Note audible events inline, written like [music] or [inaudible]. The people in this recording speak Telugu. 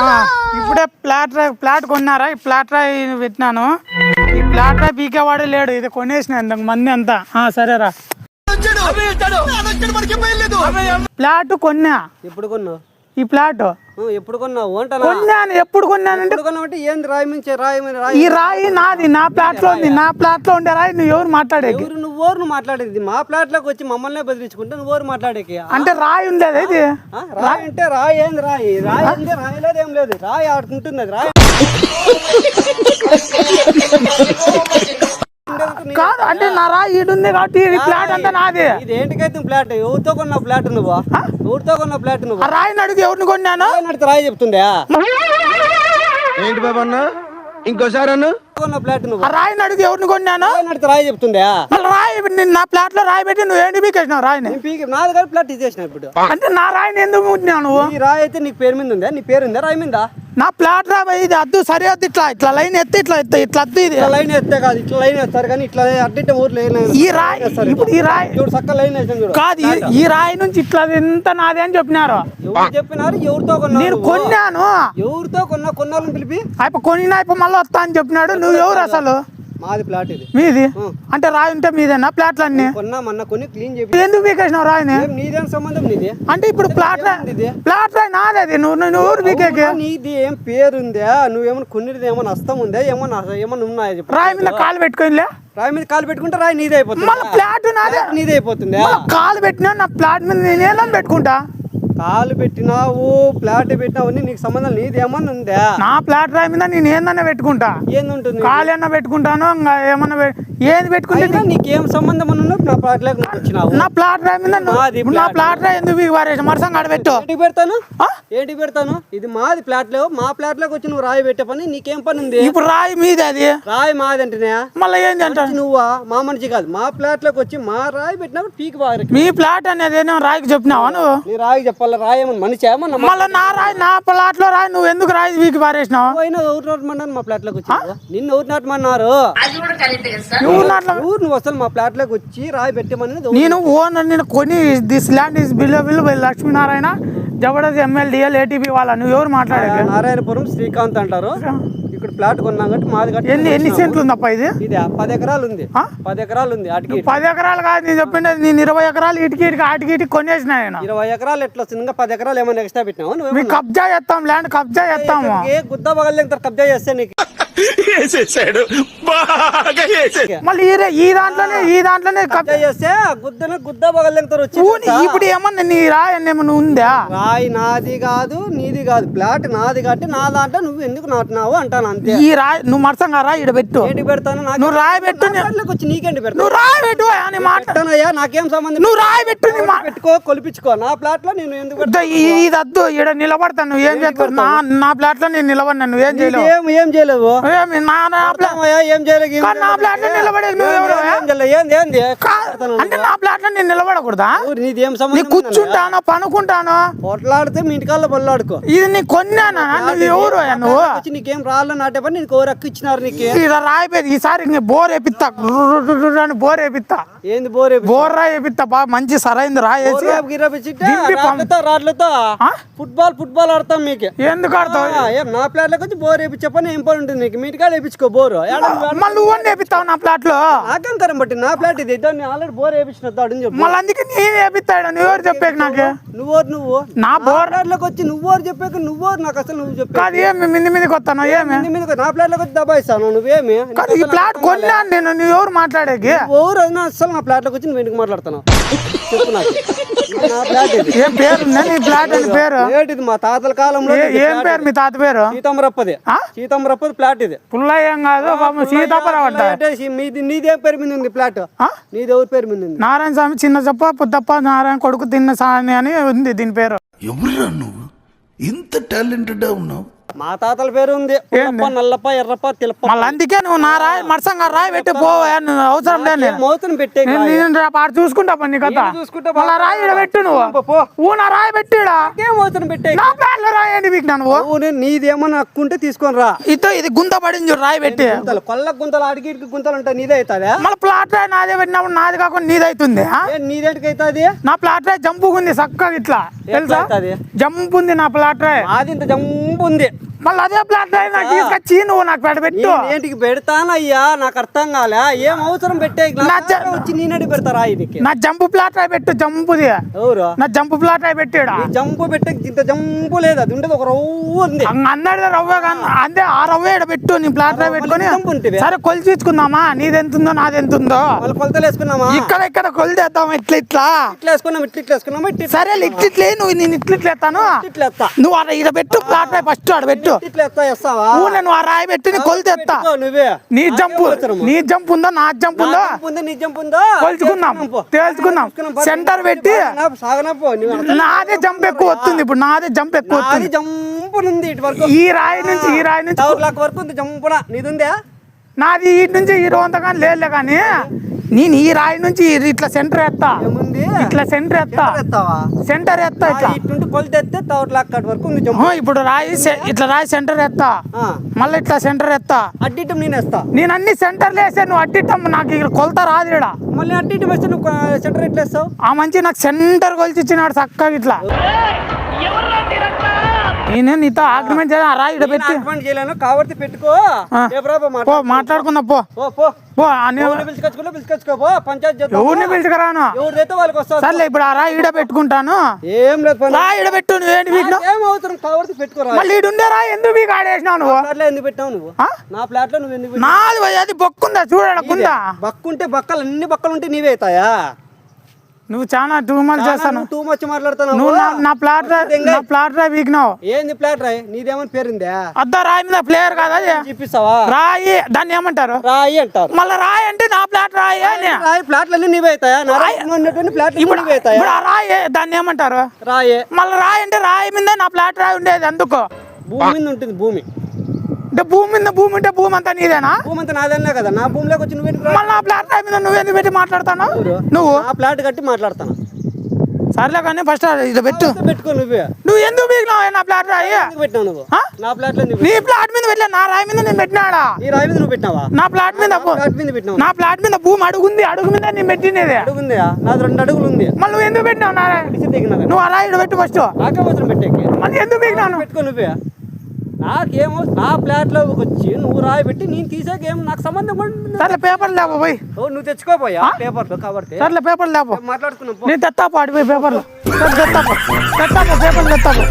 ఆ, ఇప్పుడే ప్లాట్ రా- ప్లాట్ కొన్నారా? ఈ ప్లాట్ రాయి పెట్టినాను. ఈ ప్లాట్ రాయి పీకేవాడే లేడు ఇది కొనేసిన ఇంతకు మంది అంతా. ఆ, సరేరా. ప్లాట్ కొన్నా. ఎప్పుడు కొన్నావు? ఈ ప్లాట్? ఎప్పుడు కొన్నావు? కొన్నాను. ఎప్పుడు కొన్నానంటే అంటే ఏంది రాయి మించే రాయి మీద రాయి ఈ రాయి నాది. నా ప్లాట్లో ఉంది. నా ప్లాట్లో ఉండే రాయి నువ్వు ఎవరు మాట్లాడేకి? ఎవరు? నువ్వు ఓరు నువ్వు మాట్లాడేది. మా ప్లాట్లోకి వచ్చి మమ్మల్ని బదిలించుకుంటే నువ్వు ఓరు మాట్లాడేకి? అంటే రాయి ఉండేది ఇది రాయి అంటే రాయి ఏంది రాయి? రాయి ఏంది రాయి లేదు ఏం లేదు. రాయి ఆడుకుంటుంది అది రాయి [laughs] కాదు అంటే నా రాయి ఈడు ఉంది కాబట్టి ఈ ప్లాట్ అంతా నాది. ఇది ఏంటికైతే ఫ్లాట్? ఎవరితో కొన్న ఫ్లాట్ నువ్వు? ఎవరితో కొన్న ఫ్లాట్ నువ్వు? రాయిని అడిగి ఎవరిని కొన్నాను? రాయి నడితే రాయి చెప్తుందా ఏంటి బాబు అన్న? ఇంకోసారి అన్న? కొన్న ఫ్లాట్ నువ్వు? రాయిని అడిగి ఎవరిని కొన్నాను? రాయి నడితే రాయి చెప్తుందా మళ్ళీ రాయి నేను నా ప్లాట్లో రాయి పెట్టి నువ్వు ఏంటి పీకేసినావు రాయిని? నేను పీకి నాది కానీ ఫ్లాట్ ఇచ్చేసిన ఇప్పుడు. అంటే నా రాయిని ఎందుకు ముట్టినావు నువ్వు? ఈ రాయి అయితే నీకు పేరు మీద ఉందా? నీ పేరు ఉందా? రాయి మీద? నా ప్లాట్ రా ఇది అద్దు సరి వద్దు ఇట్లా ఇట్లా లైన్ ఎత్తి ఇట్లా ఎత్తి ఇట్లా అద్దు ఇది. లైన్ ఎత్తే కాదు ఇట్లా లైన్ వేస్తారు కానీ ఇట్లా అడ్డిట్ట ఊరు లైన్ ఈ రాయి ఇప్పుడు ఈ రాయి చూడు చక్క లైన్ చూడు. కాదు ఈ- రాయి నుంచి ఇట్లా ఎంత నాది అని చెప్పినారు. ఎవరు చెప్పినారు? ఎవరితో కొన్నావు నేను? కొన్నాను. ఎవరితో కొన్నా? కొన్నాళ్ళని పిలిపి? అయిపో కొనిన అయిపో మళ్ళీ వస్తా అని చెప్పినాడు. నువ్వు ఎవరు అసలు? మాది ప్లాట్ ఇది. మీది? అంటే రాయి ఉంటే మీదేనా? ప్లాట్లన్నీ? కొన్నా మొన్న కొన్ని క్లీన్ చెప్పి ఎందుకు పీకేసినావు రాయిని? నీదేం సంబంధం నీది? అంటే ఇప్పుడు ప్లాట్? ప్లాట్ రాయి నాది? అది నువ్వు నువ్వు పీకేకి? నీది ఏం పేరు ఉందా నువ్వేమన్నా కొన్నిది ఏమన్నా నష్టం ఉందా? ఏమన్నా ఏమన్నా ఉన్నాయా చెప్పు. రాయి మీద కాలు పెట్టుకోనిలే? రాయి మీద కాలు పెట్టుకుంటే రాయి నీదే అయిపోతుంది? మళ్ళీ ప్లాట్ నాదే? నీదే అయిపోతుందా? కాలు పెట్టినా నా ప్లాట్ మీద నేనేదని పెట్టుకుంటా? కాలు పెట్టినావు ప్లాట్ పెట్టినావు నీకు సంబంధం నీది ఏమన్నా ఉందా? నా ప్లాట్ రాయి మీద నేను ఏందన్నా పెట్టుకుంటా? ఏంది ఉంటుంది కాలు అన్న పెట్టుకుంటాను ఇంకా ఏమన్నా ఏది పెట్టుకుంటే నీకేం సంబంధం ఉన్నప్పుడు నా ప్లాట్ లేక వచ్చినావు నా ప్లాట్ మీద నా ప్లాట్. ఎందుకు పీకి పారేసి మరసంగా ఆడ పెట్టు. ఏంటి పెడతాను? ఆ? ఏంటి పెడతాను? ఇది మాది ప్లాట్ లేవు. మా ప్లాట్లోకి వచ్చి నువ్వు రాయి పెట్టే పని నీకేం పని ఉంది? ఇప్పుడు రాయి మీది అది. రాయి మాది అంటేనే. మళ్ళీ ఏంది అంటారు నువ్వా? మా మనిషి కాదు. మా ప్లాట్లోకి వచ్చి మా రాయి పెట్టినప్పుడు పీక్ బాగా మీ ప్లాట్ అనేది రాయికి చెప్పినావా నువ్వు? నీ రాయి చెప్పాలా? రాయి ఏమన్నా మనిషి ఏమన్నా మళ్ళీ నా రాయి నా ప్లాట్లో రాయి నువ్వు ఎందుకు రాయి పీకి పారేసినావు? పోయినా ఎవరు నాటమన్నారు మా ప్లాట్లోకి వచ్చి నిన్ను ఎవరు నాటమన్నారు నువ్వు నాట్లో నువ్వు అసలు మా ప్లాట్లోకి వచ్చి రాయి పెట్టమని నేను ఓన్ నేను కొని this land is bill Lakshminarayana Jabardasth ఎమ్మెల్యేఎల్ ఏటీపీ వాళ్ళ. నువ్వు ఎవరు మాట్లాడేది? నారాయణపురం శ్రీకాంత్ అంటారు. ఇక్కడ ప్లాట్ కొన్నాం కాబట్టి మాది కట్టి ఎన్ని ఎన్ని సెంట్లు ఉందప్ప ఇది? ఇది పది ఎకరాలు ఉంది ఆ? పది ఎకరాలు ఉంది అటుకి పది ఎకరాలు కాదు నేను చెప్పింది నేను ఇరవై ఎకరాలు ఇటుకి ఇటుకి ఆటికి ఇటుకి కొనేసిన ఇరవై ఎకరాలు ఎట్లా వస్తుంది? ఇంకా పది ఎకరాలు ఏమైనా ఎక్స్ట్రా పెట్టినావు? కబ్జా చేస్తాం ల్యాండ్ కబ్జా చేస్తాము. ఏ గుద్ద బగల్ కబ్జా చేస్తే నీకు? వేసేసాడు బాగా వేసేసాడు మళ్ళీ ఈ దాంట్లోనే ఈ దాంట్లోనే కబ్జా చేస్తే గుద్దన గుద్ద వచ్చి ఇప్పుడు ఏమన్నా నీ రాయి ఏమన్నా ఉందా? రాయి నాది కాదు నీది కాదు. ప్లాట్ నాది కాబట్టి నా దాంట్లో నువ్వు ఎందుకు నాటినావు అంటాను అంతే. ఈ రాయి నువ్వు మరసంగా రాయి ఇడ పెట్టు. ఏంటి పెడతాను నాకు నువ్వు రాయి పెట్టు నీకేంటి నువ్వు రాయి పెట్టు అని మాట. పెట్టానయ్యా నాకేం సంబంధం నువ్వు రాయి పెట్టు పెట్టుకో కొలిపించుకో. నా ప్లాట్లో నేను ఎందుకు ఇది వద్దు ఈడ నిలబడతాను నువ్వు ఏం చేస్తావు? నా నా ప్లాట్లో నేను నిలబడినా నువ్వు ఏం చేయలేవు? ఏం ఏం చేయలేవు? నా నా ప్లాట్ ఏం కానీ నా ప్లాట్లో నిలబడేది నువ్వు ఏంది ఏంది? అంటే నా ప్లాట్లో నేను నిలబడకూడదా? ఊరు నీది ఏం నీ సంబంధం కూర్చుంటాను పనుకుంటాను? పొట్లాడితే మీ ఇంటికాల్లో బొల్లాడుకో ఇది నీ కొన్నానా? నువ్వు ఎవరు నువ్వు? నీకేం రాళ్ళు నాటే పని నీకు ఇచ్చినారు నీకు? ఇలా రాయిపోయింది. ఈసారి ఇంక బోర్ వేపిస్తా అని బోర్ వేపిస్తా ఏంది బోర్ బోర్ రాయి వేపిస్తా బాగా మంచి సరైంది రాయేసి దింపి పం- రాట్లతో రాట్లతో ఫుట్బాల్ ఫుట్బాల్ ఆడతాం మీకు ఎందుకు ఆడతావు ఆ, ఏం నా ప్లాట్లో వచ్చి బోర్ వేపించే పని ఏం పని ఉంటుంది నీకు మీ వేయించుకో వేపించుకో బోరు ఏడ నువ్వు ఆడ- మళ్ళీ వేపిస్తావు నా ప్లాట్లో నాకేం బట్టి నా ప్లాట్ ఇది దాన్ని ఆల్రెడీ బోర్ వేపించిన అడుగు చెప్పు మళ్ళీ అందుకే నేను వేపిస్తాడు నువ్వు చెప్పాక నాకు నువ్వోరు నువ్వు నా బోర్ ప్లాట్లోకి వచ్చి నువ్వోరు చెప్పాక నువ్వోరు నాకు అసలు నువ్వు చెప్పే కాదు ఏమి మింది మీదకి వస్తాను ఏమి నీ మీద నా ప్లాట్ వచ్చి దబాయిస్తాను నువ్వేమి? కాదు ఈ ప్లాట్ కొన్నాను నేను నువ్వు ఎవరు మాట్లాడేకి? ఎవరు అయినా అసలు నా ప్లాట్లోకి వచ్చి నువ్వు ఎందుకు మాట్లాడుతున్నావు? చెప్పు నాకు. ఇది నా ప్లాట్ ఇది ఏం పేరు? ఉందా నీ ప్లాట్ అని పేరు? ఏంటిది మా తాతల కాలంలో ఏ- ఏం పేరు మీ తాత పేరు? సీతమ్మరప్పది ఆ? సీతమ్మరప్పది ప్లాట్ ఇది. పుల్లయ్య ఏం కాదు పాపం సీతాపురం అంట. మీది నీదేం పేరు మీద ఉంది ప్లాట్? ఆ? నీది ఎవరి పేరు మీద ఉంది? నారాయణ స్వామి చిన్న చెప్ప పుద్దప్ప నారాయణ కొడుకు తిన్న సాని అని ఉంది దీని పేరు. ఎవరురా నువ్వు? ఇంత టాలెంటెడ్ ఉన్నావు. మా తాతల పేరు ఉంది. నల్లప్ప ఎర్రప్ప తిలప్ప మళ్ళీ అందుకే నువ్వు నా రాయి మరసంగా రాయి పెట్టి పోవా నువ్వు అవసరం లేదు. నేను మౌతుని పెట్టే నేను- నేను రేపు ఆడ చూసుకుంటా పని నీ కథ. నేను చూసుకుంటా మళ్ళా రాయి ఈడ పెట్టు నువ్వు. పో. ఊ నా రాయి పెట్టిడా? ఏం మౌతుని పెట్టే నా ప్లాన్లో రాయి ఏంటి మీకు నువ్వు అవును నీదేమన్నా హక్కుంటే తీసుకొని రా. ఇతో ఇది గుంత పడింది చూడు రాయి పెట్టి. గుంతలు. కొల్ల గుంతలు అడిగి ఇడికి గుంతలు ఉంటాయి. నీదే అవుతుందా? మళ్ళీ ప్లాట్ రాయి నాదే పెట్టినప్పుడు నాది కాకుండా నీది అవుతుంది ఆ? ఏ నీదేంటికి అవుతుంది? నా ప్లాట్ రాయి జంపు ఉంది చక్కగా ఇట్లా. తెలుసా? అవుతుంది? జంప్ ఉంది నా ప్లాట్ రాయి. మాది ఇంత జంపు ఉంది మళ్ళీ అదే ప్లాట్ నాకు తీసుకొచ్చి నువ్వు నాకు పెడబెట్టు ఏంటికి పెడతానయ్యా? నాకు అర్థం కాలే. ఏం అవసరం పెట్టే? వచ్చి నేనడి పెడతారా ఆయనకి నా జంపు ప్లాట్ రాయి పెట్టు జంపుది. ఎవరు? నా జంపు ప్లాట్ రాయి పెట్టాడా? జంపు పెట్టే ఇంత జంపు లేదు. అది ఉండేది ఒక రవ్వు ఉంది. అందరిది రవ్వ అదే ఆ రవ్వ పెట్టు నీ ప్లాట్ రాయి పెట్టుకొని? సరే కొలిచి ఇచ్చుకుందామా నీది ఎంత ఉందో నాది ఎంత ఉందో వాళ్ళు కొలతలు వేసుకున్నామా? ఇక్కడ ఇక్కడ కొలిచేద్దాం ఇట్లా ఇట్లా. ఇట్లా వేసుకున్నాం ఇట్లా ఇట్లా వేసుకున్నాం ఇట్లా సరే ఇట్లా ఇట్లే. నువ్వు నేను ఇట్లా ఇట్లా ఎత్తాను ఇట్లా నువ్వు అక్కడ ఇక్కడ పెట్టు ప్లాట్ రాయి ఫస్ట్ ఆడ పెట్టు. నువ్వు ఆ రాయి పెట్టి నీ పెట్టుకో నువ్వే. నీ జంపు నీ జంప్ ఉందో నా జంప్ ఉందో? నీ జంపు ఉందా కొలుచుకుందాం తేల్చుకుందాం సెంటర్ పెట్టి నాదే జంప్ ఎక్కువ వస్తుంది ఇప్పుడు నాదే జంప్ ఎక్కువ వస్తుంది. ఈ రాయి నుంచి ఈ రాయి నుంచి వరకు ఉంది జంపున. నీది ఉందా? నాది ఇటు నుంచి ఈ రోజంతా కానీ లేదులే కానీ నేను ఈ రాయి నుంచి ఇట్లా సెంటర్ ఎత్తా. ఇట్లా సెంటర్ ఎత్తా. సెంటర్ ఎత్తా ఇట్లా. ఇటు కొలత ఎత్తే కట్ వరకు ఇప్పుడు రాయి ఇట్లా రాయి సెంటర్ ఎత్తా. మళ్ళీ ఇట్లా సెంటర్ ఎత్తా. అడ్డు ఇటు నేను వేస్తా. నేను అన్ని సెంటర్లు వేసా నువ్వు అట్టిట్టం నాకు ఇక్కడ కొలత రాదు ఈడ. మళ్ళీ అడ్డు ఇటు వేస్తే నువ్వు సెంటర్ ఎట్లా వేస్తావు? ఆ మంచి నాకు సెంటర్ కొలిచి ఇచ్చినాడు చక్కగా ఇట్లా. నేను నీతో అగ్రిమెంట్ చేయాలి. రాయి ఈడ పెట్టి. అడ్వాన్స్ చేయలేను. కాబట్టి పెట్టుకో. రా పో పో మాట్లాడు. మాట్లాడుకుందాం పో. పో పో. పో ఆ నీ- ఎవరిని పిలుచుకొచ్చుకున్నా పిలుచుకొచ్చుకో పో. పంచాయతీ ఎవరిని పిలుచుకురాను? ఎవరిదైతే వాళ్ళకి సర్లే ఇప్పుడు ఆ రాయి ఈడ పెట్టుకుంటాను. ఏం లేదు రాయి ఈడ పెట్టు నువ్వేంటి ఏం అవసరం? కాబట్టి పెట్టుకోరా మళ్ళీ ఈడు ఉండే రాయి ఎందుకు మీకు ఆడేసినావు నువ్వు? ఎందుకు పెట్టావు నువ్వు? నా ప్లాట్లో నువ్వు ఎందుకు పెట్టావు? నాది పోయి అది బొక్కుందా? చూడకుందా బక్కుంటే బక్కలు అన్ని బక్కలు ఉంటే నీవే అవుతాయా? నువ్వు చాలా టూ మంత్స్ చేస్తాను. టూ మచ్చి మాట్లాడుతున్నావు. నువ్వు నా- ప్లాట్ నా ప్లాట్ రాయి వీకినావు ఏంది? ప్లాట్ రాయ్ నీదేమని పేరుందా అద్దా రాయి మీద ప్లేయర్ కాదా? చూపిస్తావా? రాయి. దాన్ని ఏమంటారు? రాయి అంటారు. మళ్ళీ రాయి అంటే నా ప్లాట్ రాయి రాయి ప్లాట్లు అన్ని నీవే అవుతాయా? ఉన్నటువంటి ప్లాట్లు ఇప్పుడు ఇప్పుడు రాయి దాన్ని ఏమంటారు? రాయే. మళ్ళీ రాయి అంటే రాయి మీద నా ప్లాట్ రాయి ఉండేది అందుకు. భూమి ఉంటుంది భూమి. అంటే భూమి మీద భూమి ఉంటే భూమి అంతా నీదేనా? భూమి అంతా నాదన్నా కదా. నా భూమిలోకి వచ్చి నువ్వు మళ్ళీ నా ప్లాట్ మీద నువ్వు ఎందుకు పెట్టి మాట్లాడతాను నువ్వు? నా ప్లాట్ కట్టి మాట్లాడతాను సర్లే కానీ ఫస్ట్ ఇది పెట్టు. పెట్టుకో నువ్వే. నువ్వు ఎందుకు వీకినావు నా ప్లాట్ రాయి పెట్టినావు నువ్వు? ఆ? నా ప్లాట్లో నువ్వు నీ ప్లాట్ మీద వెళ్ళా నా రాయి మీద నేను పెట్టినాడా? ఈ రాయి మీద నువ్వు పెట్టినావా? నా ప్లాట్ మీద ప్లాట్ మీద పెట్టినావు. నా ప్లాట్ మీద భూమి అడుగుంది అడుగు మీద నేను పెట్టినది. అడుగుందా నాది రెండు అడుగులు ఉంది. మళ్ళీ నువ్వు ఎందుకు పెట్టినావు నా రాయి? నువ్వు ఆ రాయి పెట్టు ఫస్ట్ అవసరం పెట్టేకి. మళ్ళీ ఎందుకు వీకినాను పెట్టుకో నువ్వే. నాకేమో నా ప్లాట్లో వచ్చి నువ్వు రాయి పెట్టి నేను తీసాక ఏం నాకు సంబంధం. సర్లే పేపర్ లేపో పోయి. ఓ, నువ్వు తెచ్చుకోపోయా? పేపర్లో కాబట్టి. సర్లే పేపర్ లేపో. మాట్లాడుకున్నాం పో. నేను తెత్తాపో అడిపోయి పేపర్లు. తెత్తాపో తెత్తాపో పేపర్లు తెత్తాపో